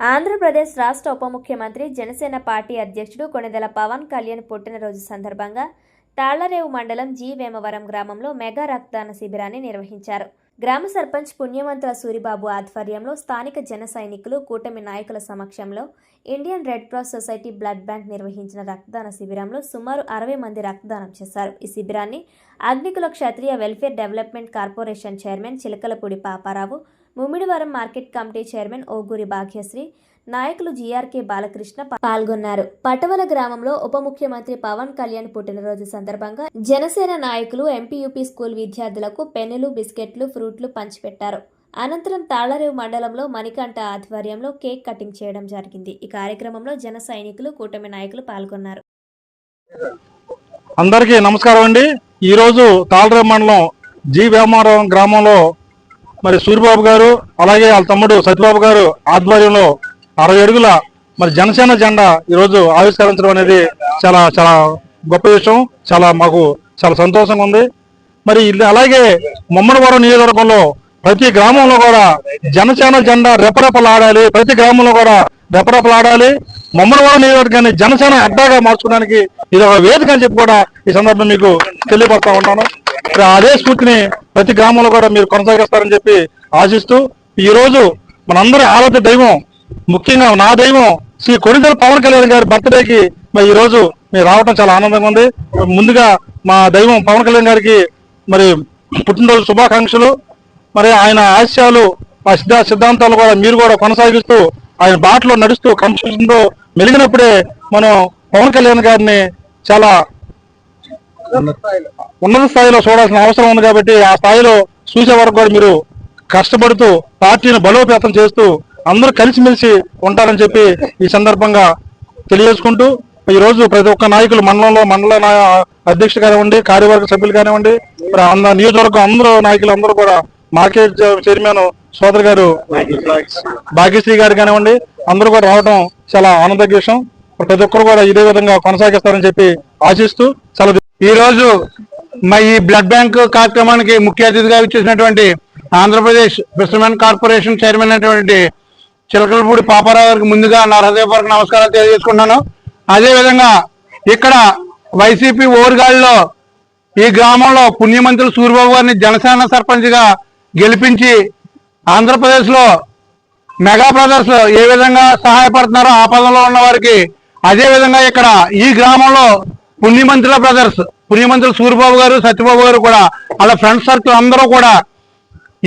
ఆంధ్రప్రదేశ్ రాష్ట్ర ఉప ముఖ్యమంత్రి జనసేన పార్టీ అధ్యక్షుడు కొణిదెల పవన్ కళ్యాణ్ పుట్టినరోజు సందర్భంగా తాళ్ళరేవు మండలం జీ వేమవరం గ్రామంలో మెగా రక్తదాన శిబిరాన్ని నిర్వహించారు. గ్రామ సర్పంచ్ పుణ్యవంతుల సూరిబాబు ఆధ్వర్యంలో స్థానిక జన సైనికులు కూటమి నాయకుల సమక్షంలో Indian Red Cross Society blood bank నిర్వహించిన రక్తదాన శిబిరంలో సుమారు అరవై మంది రక్తదానం చేశారు. ఈ శిబిరాన్ని Agnikula Kshatriya welfare development corporation chairman Chilakalapudi Paparao Mummidivaram market committee chairman Oguri Bhagyasri నాయకులు జీఆర్కే బాలకృష్ణ పాల్గొన్నారు. పటవల గ్రామంలో ఉప ముఖ్యమంత్రి పవన్ కళ్యాణ్ పుట్టినరోజు సందర్భంగా జనసేన నాయకులు ఎంపీయూపీ స్కూల్ విద్యార్థులకు పెన్నులు బిస్కెట్లు ఫ్రూట్లు పంచిపెట్టారు. అనంతరం తాళరేవు మండలంలో మణికంఠ ఆధ్వర్యంలో కేక్ కటింగ్ చేయడం జరిగింది. ఈ కార్యక్రమంలో జన సైనికులు కూటమి నాయకులు పాల్గొన్నారు. అందరికీ నమస్కారం అండి. ఈరోజు తాళరేవు మండలం జీ వ్యామారం గ్రామంలో మరి సూర్యబాబు గారు అలాగే వాళ్ళ తమ్ముడు సత్యబాబు గారు ఆధ్వర్యంలో అరవై అడుగుల మరి జనసేన జెండా ఈరోజు ఆవిష్కరించడం అనేది చాలా చాలా గొప్ప విషయం. చాలా మాకు చాలా సంతోషంగా ఉంది. మరి అలాగే ముమ్మడివరం నియోజకవర్గంలో ప్రతి గ్రామంలో కూడా జనసేన జెండా రెపరెపలాడాలి. ప్రతి గ్రామంలో కూడా రెపరెపలాడాలి. ముమ్మడివరం నియోజకవర్గాన్ని జనసేన అడ్డాగా మార్చుకోవడానికి ఇది ఒక వేదిక అని చెప్పి కూడా ఈ సందర్భం మీకు తెలియపరుస్తా ఉంటాను. అదే స్ఫూర్తిని ప్రతి గ్రామంలో కూడా మీరు కొనసాగిస్తారని చెప్పి ఆశిస్తూ ఈరోజు మనందరి ఆరాధ్య దైవం ముఖ్యంగా నా దైవం శ్రీ కొడిదల పవన్ కళ్యాణ్ గారి బర్త్డేకి మరి ఈరోజు మీరు రావటం చాలా ఆనందంగా ఉంది. ముందుగా మా దైవం పవన్ కళ్యాణ్ గారికి మరి పుట్టినరోజు శుభాకాంక్షలు. మరి ఆయన ఆశయాలు ఆ సిద్ధ సిద్ధాంతాలు కూడా మీరు కూడా కొనసాగిస్తూ ఆయన బాటలో నడుస్తూ క్రమశిక్షణతో మెలిగినప్పుడే మనం పవన్ కళ్యాణ్ గారిని చాలా ఉన్నత స్థాయిలో. చూడాల్సిన అవసరం ఉంది కాబట్టి ఆ స్థాయిలో చూసే వరకు కూడా మీరు కష్టపడుతూ పార్టీని బలోపేతం చేస్తూ అందరూ కలిసిమెలిసి ఉంటారని చెప్పి ఈ సందర్భంగా తెలియజేసుకుంటూ ఈ రోజు ప్రతి ఒక్క నాయకులు మండలంలో మండల నా- అధ్యక్షుడు కానివ్వండి కార్యవర్గ సభ్యులు కానివ్వండి అంద నియోజకవర్గం అందరూ నాయకులు అందరూ కూడా మార్కెట్ చైర్మన్ సోదరు గారు భాగ్యశ్రీ గారు కానివ్వండి అందరూ కూడా రావడం చాలా ఆనందక విషయం ప్రతి ఒక్కరు కూడా ఇదే విధంగా కొనసాగిస్తారని చెప్పి ఆశిస్తూ చాలా ఈరోజు మా ఈ బ్లడ్ బ్యాంక్ కార్యక్రమానికి ముఖ్య అతిథిగా ఇచ్చేసినటువంటి ఆంధ్రప్రదేశ్ ఫిషర్మెన్ కార్పొరేషన్ చైర్మన్ అయినటువంటి చిలకలపూడి పాపారావు గారికి ముందుగా నా హృదయపూర్వక నమస్కారాలు తెలియజేసుకుంటున్నాను. అదే విధంగా ఇక్కడ వైసీపీ ఓరుగాళ్ళలో ఈ గ్రామంలో పుణ్యమంత్రులు సూర్యబాబు గారిని జనసేన సర్పంచ్గా గెలిపించి ఆంధ్రప్రదేశ్లో మెగా బ్రదర్స్ ఏ విధంగా సహాయపడుతున్నారో ఆపదలో ఉన్న వారికి అదే విధంగా ఇక్కడ ఈ గ్రామంలో పుణ్యమంతుల బ్రదర్స్ పుణ్యమంత్రులు సూర్యబాబు గారు సత్యబాబు గారు కూడా వాళ్ళ ఫ్రెండ్ సర్కిల్ అందరూ కూడా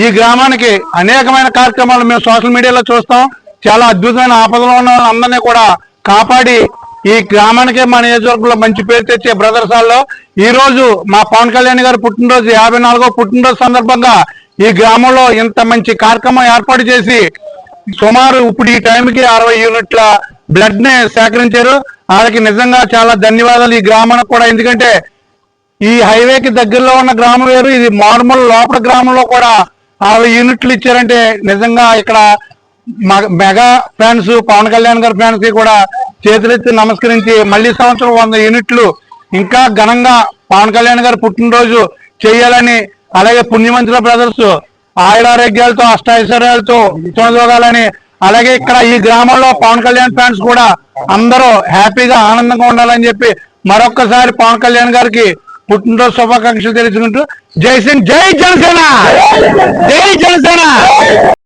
ఈ గ్రామానికి అనేకమైన కార్యక్రమాలు మేము సోషల్ మీడియాలో చూస్తాం. చాలా అద్భుతమైన ఆపదలో ఉన్న వాళ్ళందరినీ కూడా కాపాడి ఈ గ్రామానికి మా నియోజకవర్గంలో మంచి పేరు తెచ్చే బ్రదర్స్ హాల్లో ఈ రోజు మా పవన్ కళ్యాణ్ గారు పుట్టినరోజు యాభై నాలుగో పుట్టినరోజు సందర్భంగా ఈ గ్రామంలో ఇంత మంచి కార్యక్రమం ఏర్పాటు చేసి సుమారు ఇప్పుడు ఈ టైంకి అరవై యూనిట్ల బ్లడ్ని సేకరించారు. వాళ్ళకి నిజంగా చాలా ధన్యవాదాలు ఈ గ్రామానికి కూడా. ఎందుకంటే ఈ హైవేకి దగ్గరలో ఉన్న గ్రామం వేరు ఇది మార్మల్ లోపల గ్రామంలో కూడా అరవై యూనిట్లు ఇచ్చారంటే నిజంగా ఇక్కడ మెగా ఫ్యాన్స్ పవన్ కళ్యాణ్ గారి ఫ్యాన్స్ కూడా చేతులెత్తి నమస్కరించి మళ్ళీ సంవత్సరం వంద యూనిట్లు ఇంకా ఘనంగా పవన్ కళ్యాణ్ గారి పుట్టినరోజు చేయాలని అలాగే పుణ్యమంతుల బ్రదర్స్ ఆయురారోగ్యాలతో అష్టైశ్వర్యాలతో చూడగలని అలాగే ఇక్కడ ఈ గ్రామంలో పవన్ కళ్యాణ్ ఫ్యాన్స్ కూడా అందరూ హ్యాపీగా ఆనందంగా ఉండాలని చెప్పి మరొక్కసారి పవన్ కళ్యాణ్ గారికి పుట్టినరోజు శుభాకాంక్షలు తెలుసుకుంటూ జై సింగ్ జై జనసేన! జై జనసేన!